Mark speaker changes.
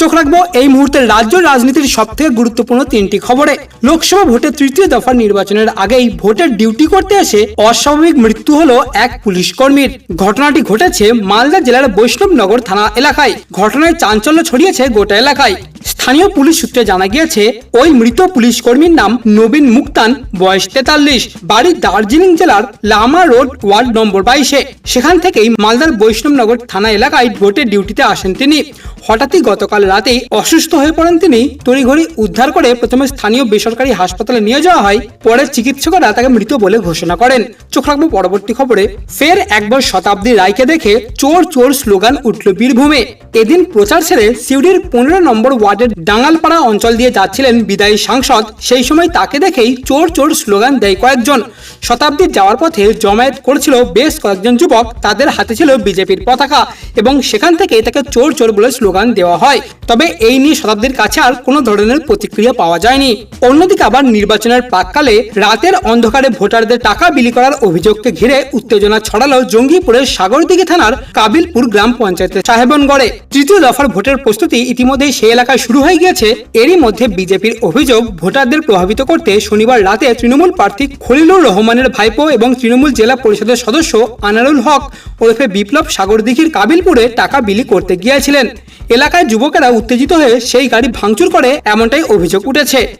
Speaker 1: চোখ রাখব, এই মুহূর্তে রাজ্য রাজনীতির সব থেকে গুরুত্বপূর্ণ তিনটি খবরে। লোকসভা ভোটের তৃতীয় দফার নির্বাচনের আগেই ভোটের ডিউটি করতে এসে অস্বাভাবিক মৃত্যু হলো এক পুলিশ কর্মীর। ঘটনাটি ঘটেছে মালদা জেলার বৈষ্ণবনগর থানা এলাকায়। ঘটনায় চাঞ্চল্য ছড়িয়েছে গোটা এলাকায়। স্থানীয় পুলিশ সূত্রে জানা গিয়েছে, ওই মৃত পুলিশ কর্মীর নাম নবীন মুক্তান, বয়স তেতাল্লিশ, বাড়ি দার্জিলিং জেলার লামা রোড, ওয়ার্ড নম্বর বাইশে। সেখান থেকেই মালদার বৈষ্ণবনগর থানা এলাকায় ভোটের ডিউটিতে আসেন তিনি। হঠাৎই গতকাল রাতেই অসুস্থ হয়ে পড়েন তিনি। তড়িঘড়ি উদ্ধার করে প্রথমে স্থানীয় বেসরকারি হাসপাতালে নিয়ে যাওয়া হয়, পরে চিকিৎসকরা তাকে মৃত বলে ঘোষণা করেন। চোখ রাখব পরবর্তী খবরে, ফের একবার শতাব্দী রায়কে দেখে চোর চোর স্লোগান উঠল বীরভূমে। এদিন প্রচার সেরে সিউড়ির পনেরো নম্বর ওয়ার্ডের ডাঙ্গালপাড়া অঞ্চল দিয়ে যাচ্ছিলেন বিদায়ী সাংসদ, সেই সময় তাকে দেখেই চোর চোর স্লোগান দেয় কয়েকজন। শতাব্দীর যাওয়ার পথে জমায়েত করেছিল বেশ কয়েকজন যুবক, তাদের হাতে ছিল বিজেপির পতাকা এবং সেখান থেকে তাকে চোর চোর বলে স্লোগান দেওয়া হয়। তবে এই নিয়ে শতাব্দীর কাছে আর কোনো ধরনের প্রতিক্রিয়া পাওয়া যায়নি। অন্যদিকে আবার নির্বাচনের প্রাককালে রাতের অন্ধকারে ভোটারদের টাকা বিলি করার অভিযোগকে ঘিরে উত্তেজনা ছড়ালো জঙ্গিপুরের সাগরদিঘি থানার কাবিলপুর গ্রাম পঞ্চায়েতের সাহেবনগড়ে তৃতীয় দফার ভোটের প্রস্তুতি ইতিমধ্যেই সেই এলাকায় শুরু হয়ে গিয়েছে। এরই মধ্যে বিজেপির অভিযোগ, ভোটারদের প্রভাবিত করতে শনিবার রাতে তৃণমূল প্রার্থী খলিলুর রহমানের ভাইপো এবং তৃণমূল জেলা পরিষদের সদস্য আনারুল হক ওরফে বিপ্লব সাগরদিঘির কাবিলপুরে টাকা বিলি করতে গিয়েছিলেন। এলাকায় যুবকেরা উত্তেজিত হয়ে সেই গাড়ি ভাঙচুর করে এমনটাই অভিযোগ উঠেছে।